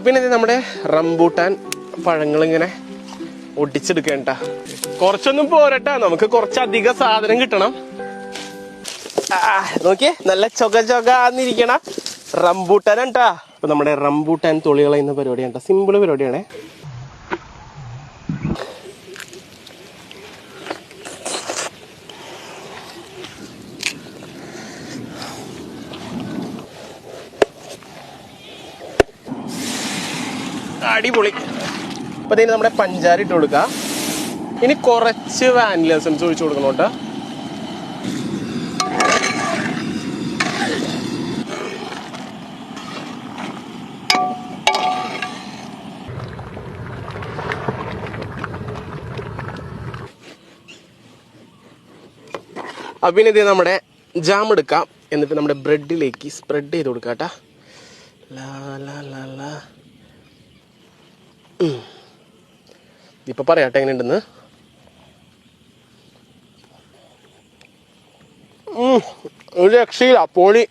പിന്നെ ഇത് നമ്മുടെ റംബൂട്ടാൻ പഴങ്ങൾ ഇങ്ങനെ ഒടിച്ചെടുക്കേണ്ട. കുറച്ചൊന്നും പോരട്ടാ നമുക്ക് കുറച്ചധികം സാധനം കിട്ടണം. നോക്കിയേ നല്ല ചൊക ചൊകാന്നിരിക്കണ റംബൂട്ടാൻ കേട്ടാ അപ്പൊ നമ്മുടെ റംബൂട്ടാൻ തൊളി കളയുന്ന പരിപാടിയാണ് സിമ്പിൾ പരിപാടിയാണേ. അടിപൊളി. അപ്പൊ ഇതിന് നമ്മുടെ പഞ്ചാര ഇട്ട് കൊടുക്കാം. ഇനി കുറച്ച് വാനില എസൻസ് ഒഴിച്ചു കൊടുക്കണം കേട്ടോ. അപ്പൊ പിന്നെ ഇത് നമ്മുടെ ജാം എടുക്കാം. എന്നിട്ട് നമ്മുടെ ബ്രെഡിലേക്ക് സ്പ്രെഡ് ചെയ്ത് കൊടുക്കാം കേട്ടാ. ലാ ലാ ലാ ലാ. ഇപ്പൊ പറയാട്ടെ എങ്ങനെയുണ്ടെന്ന്? ഒരു രക്ഷയില്ല പൊളി.